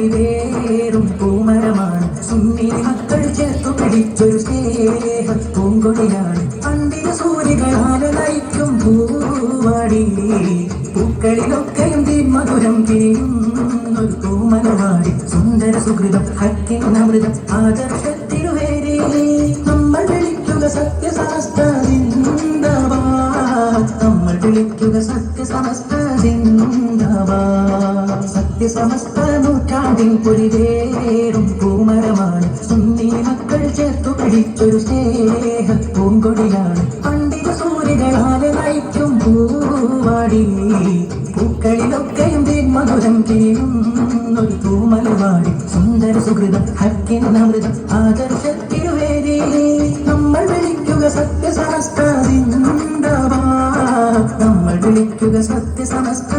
പൊലിവേറും പൂമരമാണ്. സുന്നി മക്കൾ ചേർത്തു പിടിച്ചൊരു സ്നേഹ പൂങ്കൊടിയാണ്. പണ്ടിന് സൂര്യകളാൽ നയിക്കും പൂവാടി. പൂക്കളിലൊക്കെയും തീന്മധുരം തിരിയും ഒരു പൂമലവാടി സുന്ദര സുഹൃതം ഹക്കിനമൃതം ആദർശത്തിരുവേരി നമ്മൾ വിളിക്കുക സത്യശാസ്ത്ര സത്യസമസ്ത നൂറ്റാണ്ടിൻ പൊരിവേറും പൂമരമാണ്. സുന്നി മക്കൾ ചേർത്തു പിടിച്ചൊരു സ്നേഹ പൂങ്കൊടിയാണ്. പണ്ഡിത സൂര്യകളാൽ നയിക്കും പൂവാടി. പൂക്കളിലൊക്കെയും മധുരം കിരിയുന്നൊരു പൂമലവാടി സുന്ദര സുഹൃതം ഹക്കിനമൃതം ആദർശത്തിരുവേദി നമ്മൾ വിളിക്കുക സത്യസമസ്ത നമ്മൾ വിളിക്കുക സത്യസമസ്ത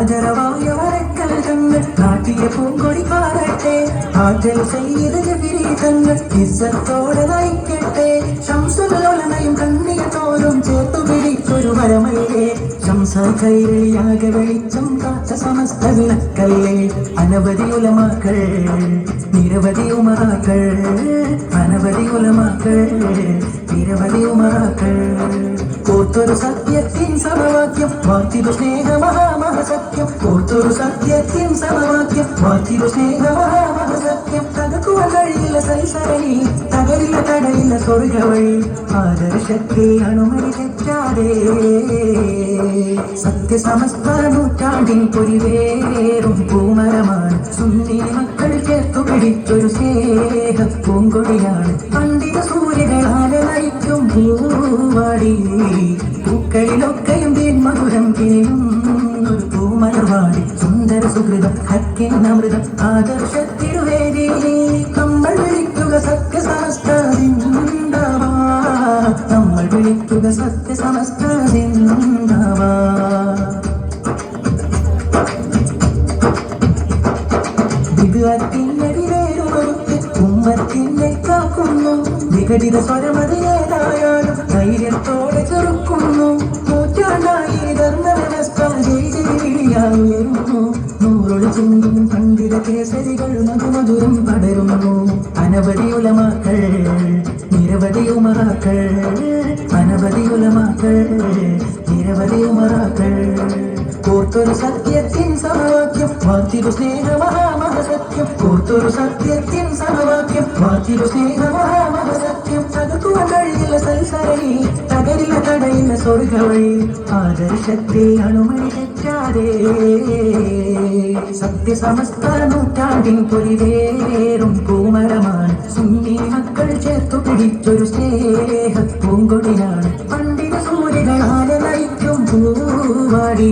സിന്ദാബാദ് ആദരവായ വരക്കൽ തങ്ങൾ നാട്ടിയ പൂങ്കൊടി പാറട്ടെ ആദൽ ചെയ്ത് വിരീതങ്ങൾ ഇസത്തോടെ നയിക്കട്ടെ. ശംസുലോലനയും കണ്ണിയ തോറും ചേർത്തു പിടിച്ചൊരു വരമല്ലേ ശംസ കൈരളിയാകെ വെളിച്ചം കാത്ത സമസ്ത വിളക്കല്ലേ. അനവധി ഉലമാക്കൾ നിരവധി ഉമറാക്കൾ അനവധി ഉലമാക്കൾ നിരവധി ഉമറാക്കൾ. കോർത്തൊരു സത്യത്തിൻ സമവാക്യം വാർത്തിരു സ്നേഹ മഹാമഹസത്യം കോർത്തൊരു സത്യത്തിൻ സമവാക്യം. മാറ്റിരു സ്നേഹ മഹാമഹസത്യം തകക്കുവാൻ കഴിയില്ല സൈസരളി തകരില്ല കടയില്ല സ്വർഗ വഴി ആദർശത്തെ അണുമണി തെറ്റാതെ. സത്യസമസ്ത നൂറ്റാണ്ടിൻ പൊരിവേറും പൂമരമാണ്. സുന്നി മക്കൾ ചേർത്തു പിടിച്ചൊരു സ്നേഹ പൂങ്കൊടിയാണ് പണ്ഡിത സൂര്യകളാല നയിക്കും പൂവാടി. പൂക്കളിലൊക്കെയും മധുരം കിരിയുന്നൊരു പൂമലവാടി സുന്ദര സുഹൃതം ഹക്കിനമൃതം ആദർശത്തിരുവേദി നമ്മൾ വിളിക്കുക സത്യസമസ്തവാ നമ്മൾ വിളിക്കുക സത്യസമസ്ത സിന്ദാബാദ് വികത്തിനെതിരേറുമറുത്ത് ഉമ്മത്തിനെ കാക്കുന്നു. വിഘടിത സ്വരമതിയേതായാലും നൂറൊളി പങ്കിട കേസരികൾ മധുമധുരം പടരുന്നു. അനവധി ഉലമാക്കൾ നിരവധി ഉമറാക്കൾ. അനവധി ഉലമാക്കൾ നിരവധി ഉമറാക്കൾ. കോർത്തൊരു സത്യത്തിൻ സമവാക്യം വാർത്തിരു സ്നേഹ മഹാമഹസത്യം. കോർത്തൊരു സത്യത്തിൻ സമവാക്യം വാർത്തിരു സ്നേഹ മഹാമഹസത്യം. തകർക്കുവാൻ കഴിയില്ല സൽസരണി തകരില്ല കടയില്ല സ്വർഗവഴി. ആദർശത്തെ അണുമണി തെറ്റാതെ. സത്യസമസ്ത നൂറ്റാണ്ടിൻ പൊലിവേറും പൂമരമാണ് സുന്നി മക്കൾ ചേർത്തു പിടിച്ചൊരു സ്നേഹ പൂങ്കൊടിയാണ് പൂവാടി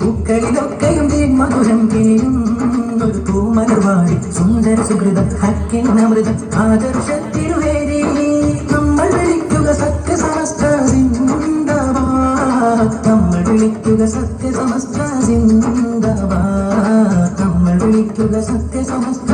പൂക്കളിലൊക്കെയും മധുരം ഒരു പൂമലർവാടി സുന്ദര സുഹൃതം ഹക്കിനമൃതം ആദർശത്തിരുവേദി നമ്മൾ വിളിക്കുക സത്യസമസ്ത സിന്ദാബാദ് നമ്മൾ വിളിക്കുക സത്യസമസ്ത സിന്ദാബാദ് നമ്മൾ വിളിക്കുക സത്യസമസ്ത